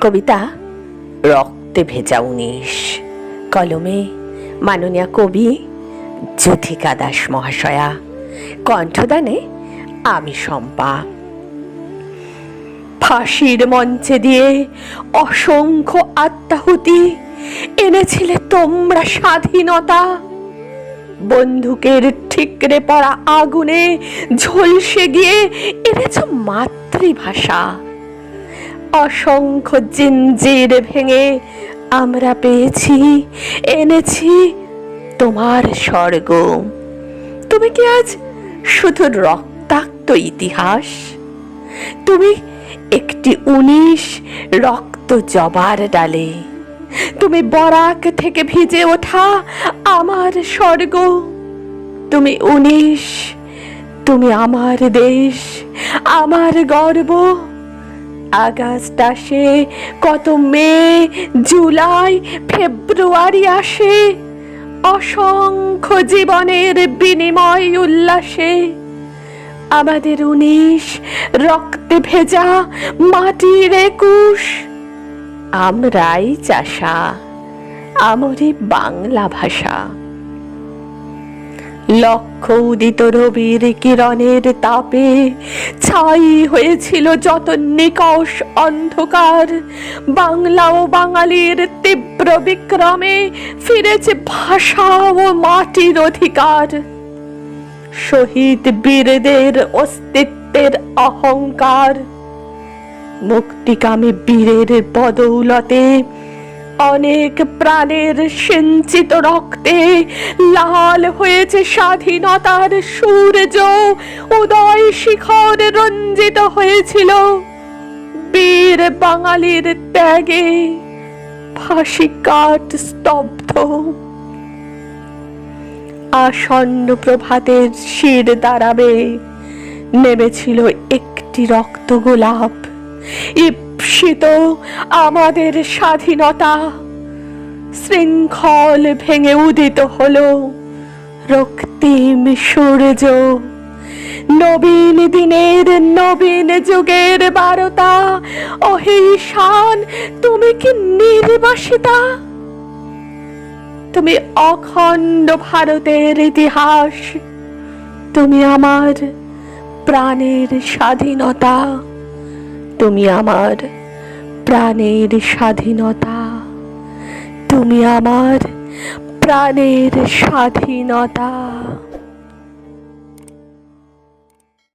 কবিতা, রক্তে ভেজা উনিশ, কলমে মাননীয় কবি যুথিকা দাস মহাশয়া, কণ্ঠদানে আমি শম্পা। ফাঁসির মঞ্চে দিয়ে অসংখ্য আত্মাহুতি এনেছিলে তোমরা স্বাধীনতা। বন্দুকের ঠিকরে পড়া আগুনে ঝলসে গিয়ে এনেছ মাতৃভাষা। অসংখ্য জিঞ্জির ভেঙে আমরা পেয়েছি, এনেছি তোমার স্বর্গ। তুমি কি আজ শুধু রক্তাক্ত ইতিহাস? তুমি একটি উনিশ রক্ত জবার ডালে। তুমি বরাক থেকে ভিজে ওঠা আমার স্বর্গ। তুমি উনিশ, তুমি আমার দেশ, আমার গর্ব। আগস্ট আসে, কত মে, জুলাই, ফেব্রুয়ারি আসে, অসংখ্য জীবনের বিনিময় উল্লাসে। আমাদের উনিশ, রক্তে ভেজা, মাটির একুশ। আমরাই চাষা, আমরি বাংলা ভাষা। লক্ষ উদিত রবির কিরণের তাপে ছাই হয়েছিল যত নিকষ অন্ধকার। বাংলা ও বাঙালির তীব্র বিক্রমে ফিরেছে ভাষা ও মাটির অধিকার। শহীদ বীরদের অস্তিত্বের অহংকার। মুক্তিকামী বীরের বদৌলতে অনেক প্রাণের সিঞ্চিত রক্তে লাল হয়েছে স্বাধীনতার সূর্য। উদয় শিখর রঞ্জিত হয়েছিল বীর বাঙালির ত্যাগে। ফাঁসি কাঠ স্তব্ধ। আসন্ন প্রভাতের শির দাঁড়াবে নেমেছিল একটি রক্ত গোলাপ। ঈপ্সিত আমাদের স্বাধীনতা শৃঙ্খল ভেঙে উদিত হলো রক্তিম সূর্য। নবীন দিনের নবীন যুগের বারতা অহিশান তুমি কি নির্বাসিতা? তুমি অখণ্ড ভারতের ইতিহাস, তুমি আমার প্রাণের স্বাধীনতা। তুমি আমার প্রাণের স্বাধীনতা। তুমি আমার প্রাণের স্বাধীনতা।